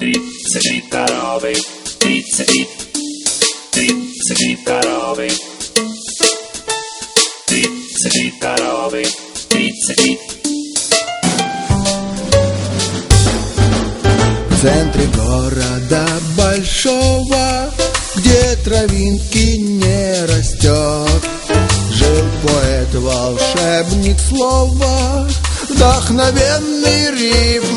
33 корови, 32, 32 корови, 32 корови, 32. В центре города большого, где травинки не растет, жил поэт волшебник слова, вдохновенный риф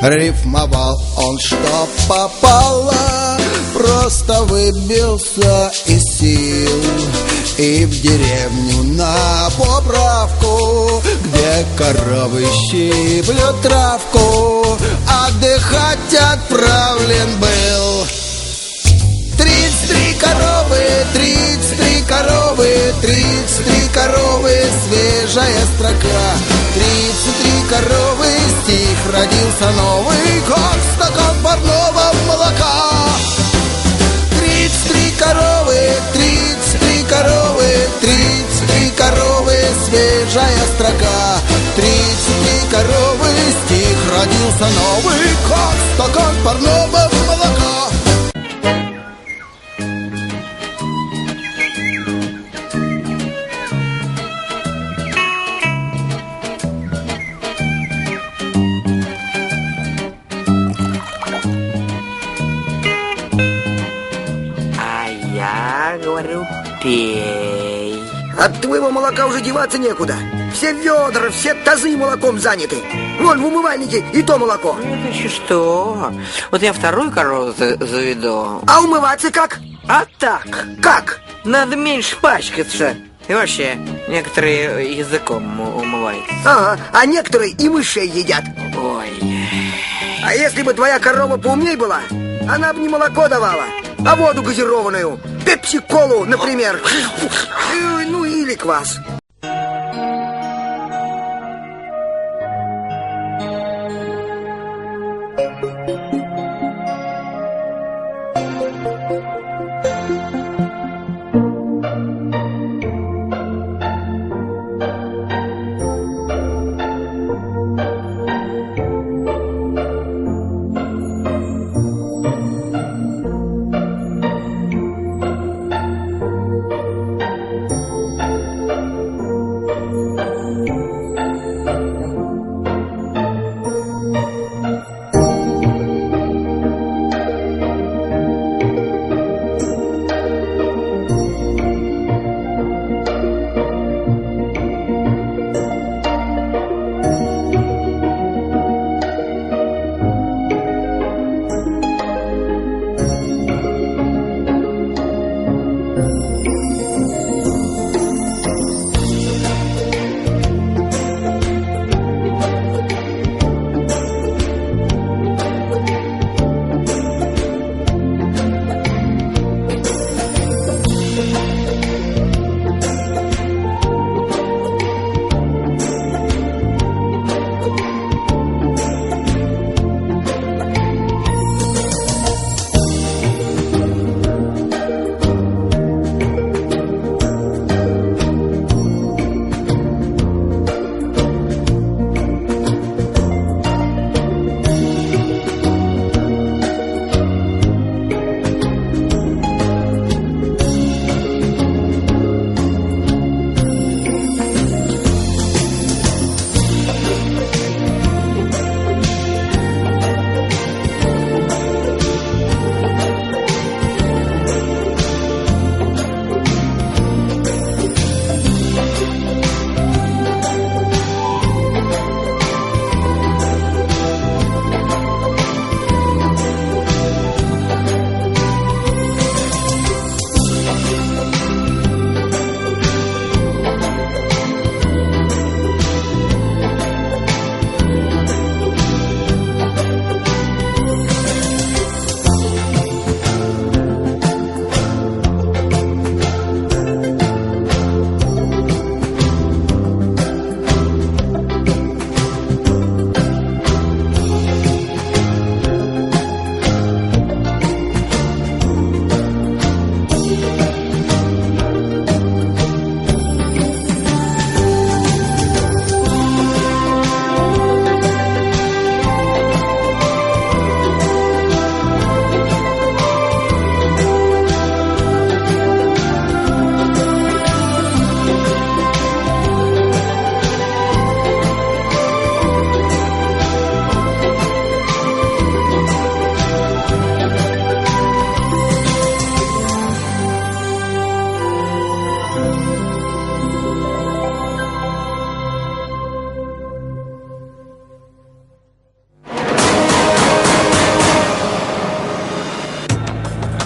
Рифмовал он, что попало, просто выбился из сил. И в деревню на поправку, где коровы щиплют травку, отдыхать отправлен был. Тридцать три коровы, тридцать три коровы, тридцать три коровы, свежая строка. Тридцать три коровы, стих родился новый, как стакан парного молока. Тридцать три коровы, тридцать три коровы, тридцать три коровы, свежая строка. Тридцать три коровы, стих родился новый, как стакан парного молока. От твоего молока уже деваться некуда. Все ведра, все тазы молоком заняты. Вон в умывальнике и то молоко. Это еще что? Вот я вторую корову за- заведу. А умываться как? А так, Как? надо меньше пачкаться. И вообще, некоторые языком умываются. Ага, а некоторые и мышей едят. Ой, А если бы твоя корова поумней была, она бы не молоко давала, а воду газированную. Пепси-колу, например. Ой, Ну картоплі квас.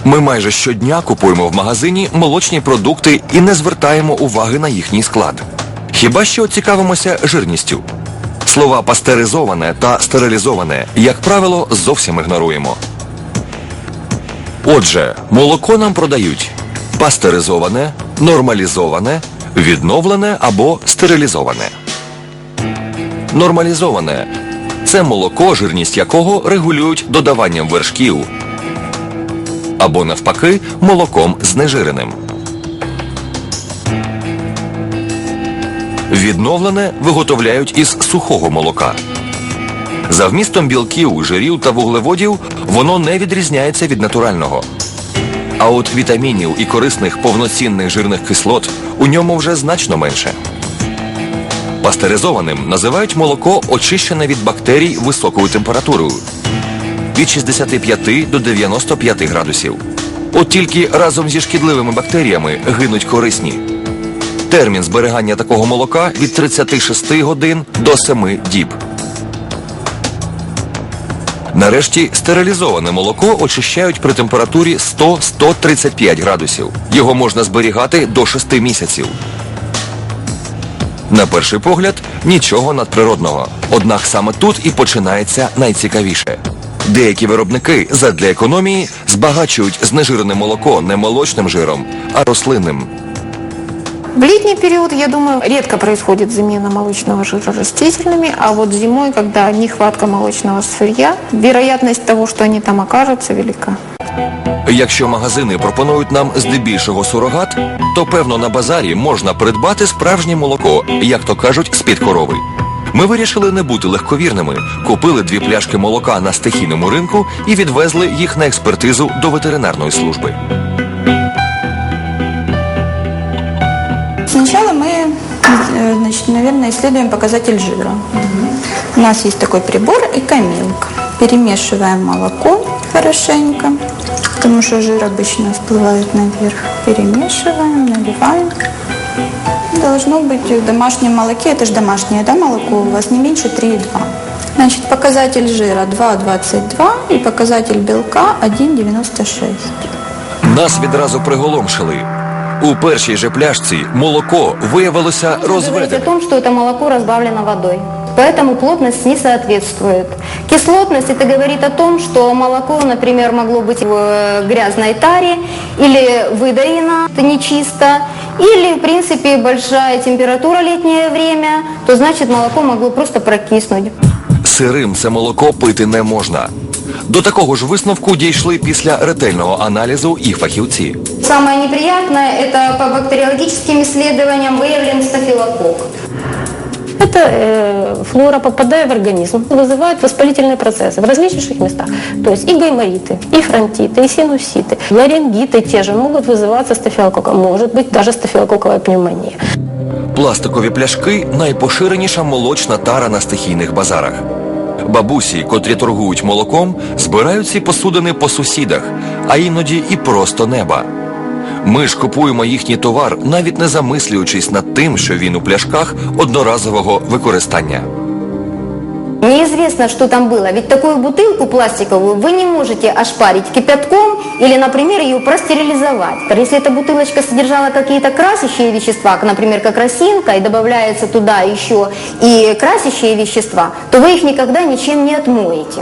Ми майже щодня купуємо в магазині молочні продукти і не звертаємо уваги на їхній склад. Хіба що цікавимося жирністю. Слова пастеризоване та стерилізоване, як правило, зовсім ігноруємо. Отже, молоко нам продають пастеризоване, нормалізоване, відновлене або стерилізоване. Нормалізоване це молоко, жирність якого регулюють додаванням вершків або навпаки молоком знежиреним. Відновлене виготовляють із сухого молока. За вмістом білків, жирів та вуглеводів воно не відрізняється від натурального. А от вітамінів і корисних повноцінних жирних кислот у ньому вже значно менше. Пастеризованим називають молоко, очищене від бактерій високою температурою від 65 до 95 градусів. От тільки разом зі шкідливими бактеріями гинуть корисні. Термін зберігання такого молока від 36 годин до 7 діб. Нарешті стерилізоване молоко очищають при температурі 100-135 градусів. Його можна зберігати до 6 місяців. На перший погляд, нічого надприродного. Однак саме тут і починається найцікавіше. Деякі виробники задля економії збагачують знежирене молоко не молочним жиром, а рослинним. В летний период, я думаю, редко происходит замена молочного жира растительными, а вот зимой, когда нехватка молочного сырья, вероятность того, что они там окажутся, велика. Якщо магазини пропонують нам здебільшого сурогат, то певно на базарі можна придбати справжнє молоко, як то кажуть, з-під корови. Ми вирішили не бути легковірними, купили дві пляшки молока на стихійному ринку і відвезли їх на експертизу до ветеринарної служби. Сначала мы, э, значит, наверное, исследуем показатель жира. У нас есть такой прибор и камилка. Перемешиваем молоко хорошенько, потому что жир обычно всплывает наверх. Перемешиваем, наливаем. Должно быть в домашнем молоке, это же домашнее да, молоко, у вас не меньше 3,2. Значит, показатель жира 2,22 и показатель белка 1,96. Нас відразу приголомшили. У першій же пляшці молоко виявилося Нужно говорить о розведеним. том, что это молоко разбавлено водой. Поэтому плотность не соответствует. Кислотность это говорит о том, что молоко, например, могло быть в э, грязной таре или выдоено это нечисто, или, в принципе, большая температура летнее время, то значит молоко могло просто прокиснуть. Сирим це молоко пити не можна. До такого ж висновку дійшли після ретельного аналізу і фахівці. Самое неприятное – это по бактериологическим исследованиям выявлен стафилококк. Эта э, флора, попадая в организм, вызывает воспалительные процессы в различнейших местах. То есть и гаймориты, и фронтиты, и синуситы, ларингиты те же могут вызываться стафилококком. Может быть даже стафилококковая пневмония. Пластикові пляшки найпоширеніша молочна тара на стихійних базарах. Бабусі, котрі торгують молоком, збирають ці посудини по сусідах, а іноді і просто неба. Ми ж купуємо їхній товар, навіть не замислюючись над тим, що він у пляшках одноразового використання. Неизвестно, что там было, ведь такую бутылку пластиковую вы не можете ошпарить кипятком или, например, ее простерилизовать. Если эта бутылочка содержала какие-то красящие вещества, к- например, как росинка, и добавляется туда еще и красящие вещества, то вы их никогда ничем не отмоете.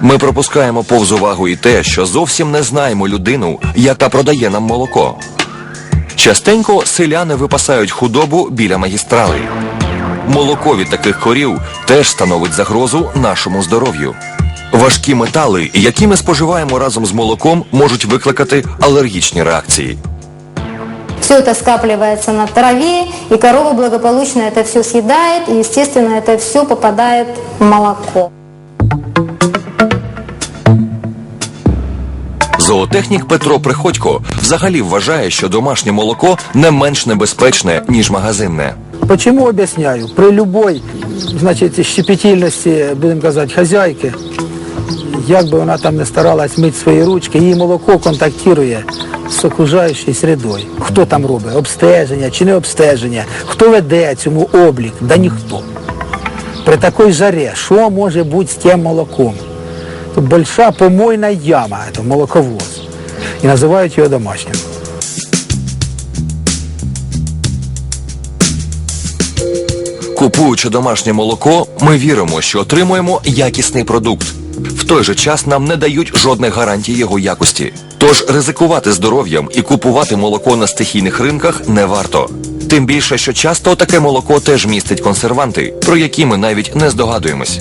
Ми пропускаємо повз увагу і те, що зовсім не знаємо людину, яка продає нам молоко. Частенько селяни випасають худобу біля магістралей. Молоко від таких корів теж становить загрозу нашому здоров'ю. Важкі метали, які ми споживаємо разом з молоком, можуть викликати алергічні реакції. Все это скапливается на траве, и корова благополучно это все съедает, и, естественно, это все попадает в молоко. Зоотехнік Петро Приходько взагалі вважає, що домашнє молоко не менш небезпечне, ніж магазинне. Почему объясняю? При любой, значить, щепетільності, будемо казати, хазяйки, як би вона там не старалась мити свої ручки, її молоко контактує з окружаючою середою. Хто там робить? Обстеження чи не обстеження? Хто веде цьому облік? Да ніхто. При такій жарі, що може бути з тим молоком? Тут большая помойна яма, це молоковоз. і називають його домашнім. Купуючи домашнє молоко, ми віримо, що отримуємо якісний продукт. В той же час нам не дають жодних гарантій його якості. Тож ризикувати здоров'ям і купувати молоко на стихійних ринках не варто. Тим більше, що часто таке молоко теж містить консерванти, про які ми навіть не здогадуємось.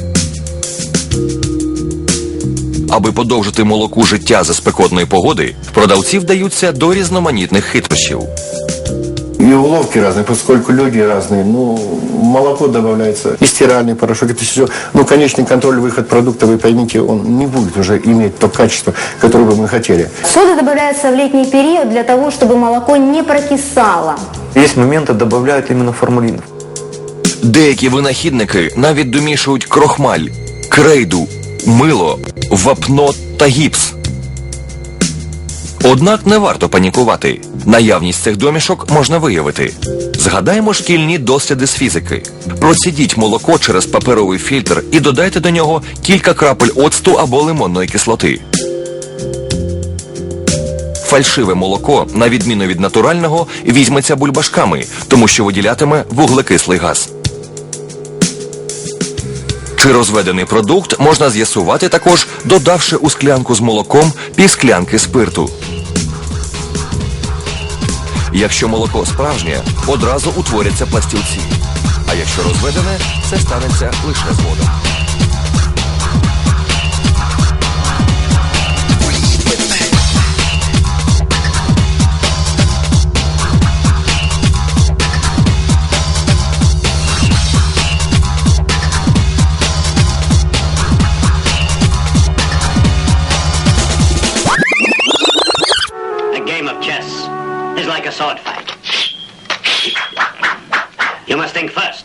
Аби подовжити молоку життя за спекотної погоди, продавці вдаються до різноманітних хитрощів. И уловки разные, поскольку люди разные. Ну, молоко добавляется, и стиральный порошок, это все. Ну, конечный контроль, выход продукта, вы поймите, он не будет уже иметь то качество, которое бы мы хотели. Сода добавляется в летний период для того, чтобы молоко не прокисало. Есть моменты, добавляют именно формалинов. Деякі винахідники навіть домішують крохмаль, крейду, мило, вапно та гіпс. Однак не варто панікувати. Наявність цих домішок можна виявити. Згадаємо шкільні досліди з фізики. Процідіть молоко через паперовий фільтр і додайте до нього кілька крапель оцту або лимонної кислоти. Фальшиве молоко, на відміну від натурального, візьметься бульбашками, тому що виділятиме вуглекислий газ. Чи розведений продукт можна з'ясувати також, додавши у склянку з молоком півсклянки спирту. Якщо молоко справжнє, одразу утворяться пластівці. А якщо розведене, це станеться лише згодом. Sword fight. You must think first.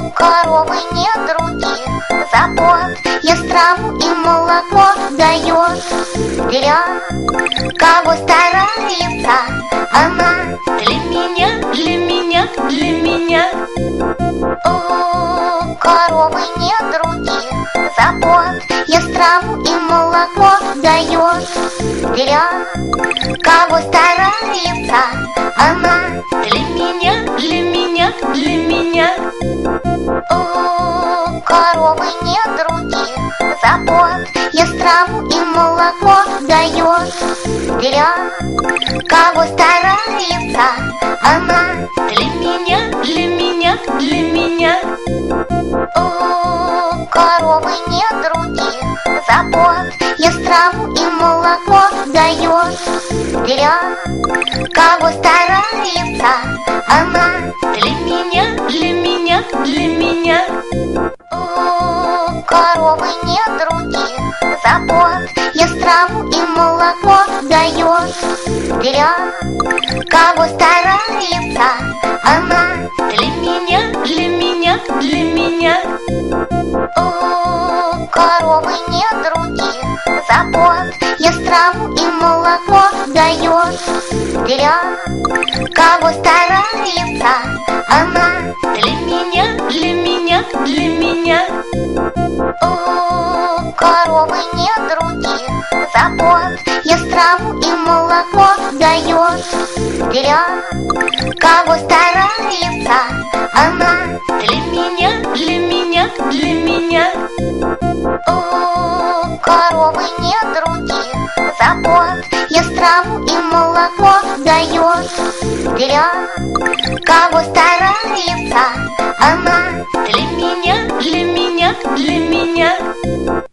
У коровы нет других забот. Я страву и молоко дает Для кого старается Она? Для меня, для меня, для меня. У коровы нет других забот. Я страву и молоко дает Для кого старается Она. Для меня, для меня, для меня. У коровы нет других забот. Я страву и молоко дает Для кого старается Она. Для меня, для меня, для меня. У коровы нет других забот. Я страву и молоко дает Для кого старается Она. Для меня, для меня, для меня. У коровы нет других забот. Я страву и молоко дает Для кого старается Она. Для меня, для меня, для меня. У коровы нет других забот. Я страву и молоко дает Для кого старается Она. Для меня, для меня, для меня. У коровы нет других забот. Я страву и молоко дает Для кого старается Она. Для меня, для меня, для меня. У коровы нет других забот Для кого старается Она? Для меня, для меня, для меня